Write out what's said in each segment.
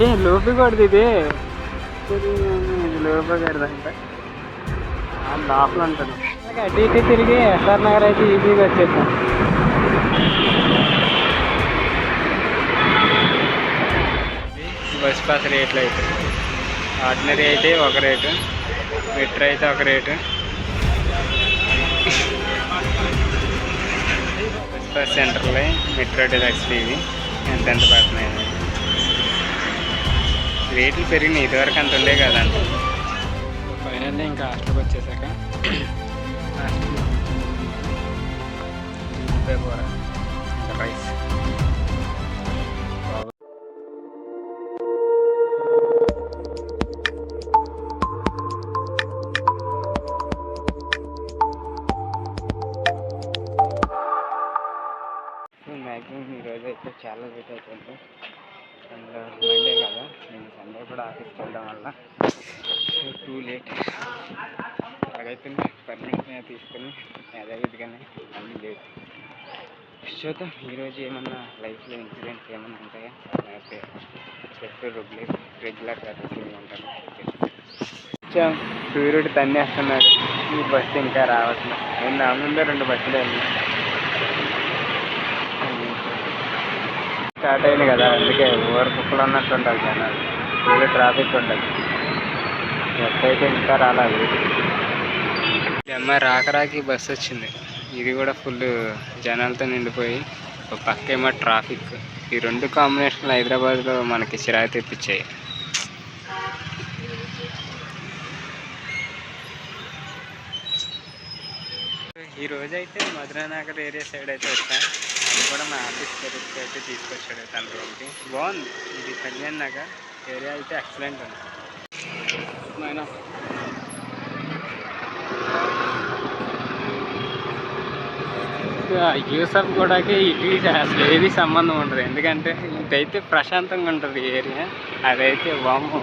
ఏ లోపి కొడుతుంది ఇది. ఇది లోపి కడదంట. లోపల ఉంటుంది. అటు ఇటు తిరిగి ఎస్ఆర్ నగర్ అయితే ఈజీగా వచ్చేసాం బస్ పాస్ రేట్లు అయితే ఆర్డినరీ అయితే ఒక రేటు మెట్రో అయితే ఒక రేటు. బస్ పాస్ సెంటర్లో మెట్రో డిలక్స్ ఇవి. ఎంత ఎంత పడుతున్నాయి. రేట్లు పెరిగినాయి. ఇదివరకు అంత ఉండే కదండి. ఫైనల్లీ ఇంకా హాస్టల్కి వచ్చేసాక హాస్టల్ రైస్. మ్యాక్సిమం ఈరోజు అయితే చాలా లేట్ అయిపోయింది అండ్ మండే కదా. నేను సండే కూడా ఆఫీస్కి వెళ్ళడం వల్ల టూ లేట్ అలాగైతే పర్మిషన్ తీసుకుని యథావిధిగానే మళ్ళీ లేట్ చూద్దాం ఈరోజు ఏమన్నా లైఫ్లో ఇన్సిడెంట్స్ ఏమన్నా ఉంటాయా? లేకపోతే చెప్పే రెగ్యులర్ రెగ్యులర్గా రొటీన్ ఉంటాను కొంచెం సూర్యుడు తన్నేస్తున్నాడు. ఈ బస్సు ఇంకా రావట్లేదు. నేను నా ముందే రెండు బస్సులు వెళ్ళాను స్టార్ట్ అయింది కదా అందుకే ఓవర్ కుక్కలు అన్నట్టు ఉంటుంది జనాలు. ఫుల్ ట్రాఫిక్ ఉండదు బస్ అయితే ఇంకా రాలేదు అమ్మాయి రాకరాకి బస్సు వచ్చింది. ఇది కూడా ఫుల్ జనాలతో నిండిపోయి ఒక పక్క ఏమో ట్రాఫిక్ ఈ రెండు కాంబినేషన్లు హైదరాబాద్లో మనకి చిరాకు తెప్పించాయి. ఈ రోజైతే మధురానగర్ ఏరియా సైడ్ అయితే వచ్చా. ఇది కూడా మా ఆఫీస్ పరిస్థితి అయితే తీసుకొచ్చాడు తన రూమ్కి. బాగుంది. ఇది కళ్యాణ్ నగర్. ఏరియా అయితే ఎక్సలెంట్ ఉంది. మైనా యూసఫ్ కూడా ఇటు అసలు ఏది సంబంధం ఉండదు. ఎందుకంటే ఇదైతే ప్రశాంతంగా ఉంటుంది ఏరియా. అదైతే బాము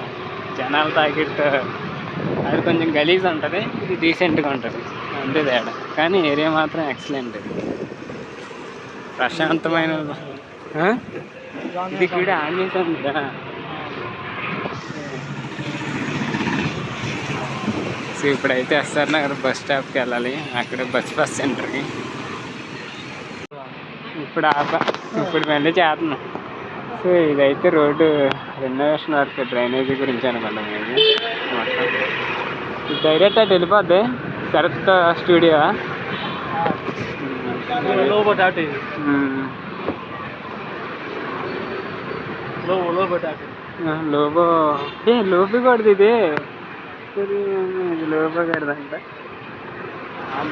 జనాలు తాగిట్టు అది కొంచెం గలీజ్ ఉంటుంది. ఇది డీసెంట్గా ఉంటుంది. అంతే తేడా. కానీ ఏరియా మాత్రం ఎక్సలెంట్. ప్రశాంతమైన? ఇది కూడా ఉందా సో ఇప్పుడైతే ఎస్ఆర్ నగర్ బస్ స్టాప్కి వెళ్ళాలి. అక్కడ బస్ బస్ సెంటర్కి. ఇప్పుడు ఆప ఇప్పుడు మళ్ళీ చేస్తున్నాం. సో ఇదైతే రోడ్డు రెనోవేషన్ వర్క్ డ్రైనేజీ గురించి మొత్తం. ఇది డైరెక్ట్ అటు వెళ్ళిపోద్ది. శరత్ స్టూడియో. లోబో టాటి లోబో లోబో టాటి లోబో. ఏ లోపి కొడుతుంది ఇది. లోపో కడదంట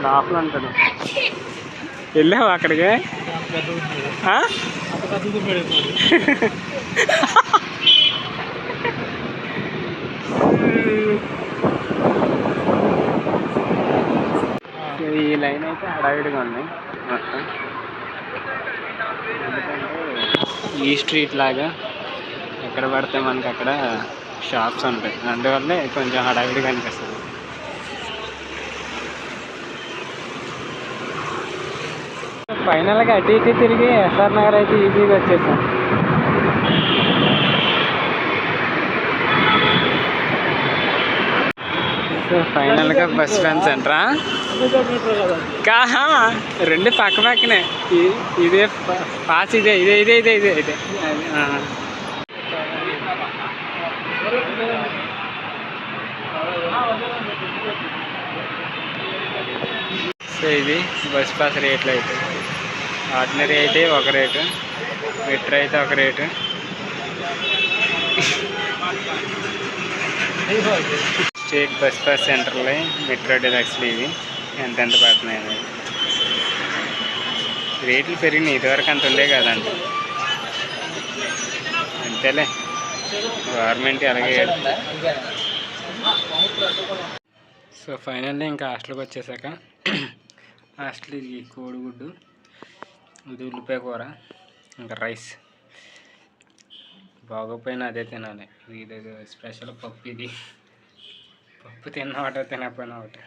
లోపల ఉంటుంది. వెళ్ళావు అక్కడికి? ఈ లైన్ అయితే హడావిడిగా ఉంది. మొత్తం ఈ స్ట్రీట్ లాగా ఎక్కడ పడితే మనకి అక్కడ షాప్స్ ఉంటాయి. అందువల్లే కొంచెం హడావిడిగా అనిపిస్తుంది ఫైనల్గా అటు ఇటు తిరిగి ఎస్ఆర్ నగర్ అయితే ఈజీగా వచ్చేసాం. ఫైనల్గా బస్ స్టాండ్ సెంటరా కాహా రెండు పక్క పక్కనే. ఇదే పాస్ ఇదే ఇదే ఇదే ఇదే ఇదే ఇదే. సో ఇది బస్ పాస్ రేట్లు అయితే ఆర్డినరీ అయితే ఒక రేటు మెట్రో అయితే ఒక రేటు స్టేట్ బస్ పాస్ సెంటర్లో మెట్రో డిలక్స్లు ఇవి. ఎంత ఎంత పడుతున్నాయి రేట్లు పెరిగినాయి. ఇదివరకు అంత ఉండే కదండి. అంతేలే. గవర్నమెంట్ అలాగే సో ఫైనల్లీ ఇంకా హాస్టల్కి వచ్చేసాక హాస్టల్ ఇది కోడిగుడ్డు ఇది ఉల్లిపాయ కూర ఇంకా రైస్. బాగోపోయినా అదే తినాలి. ఇది స్పెషల్ పప్పు ఇది. పప్పు తిన్న ఒకటే తినకపోయినా ఒకటే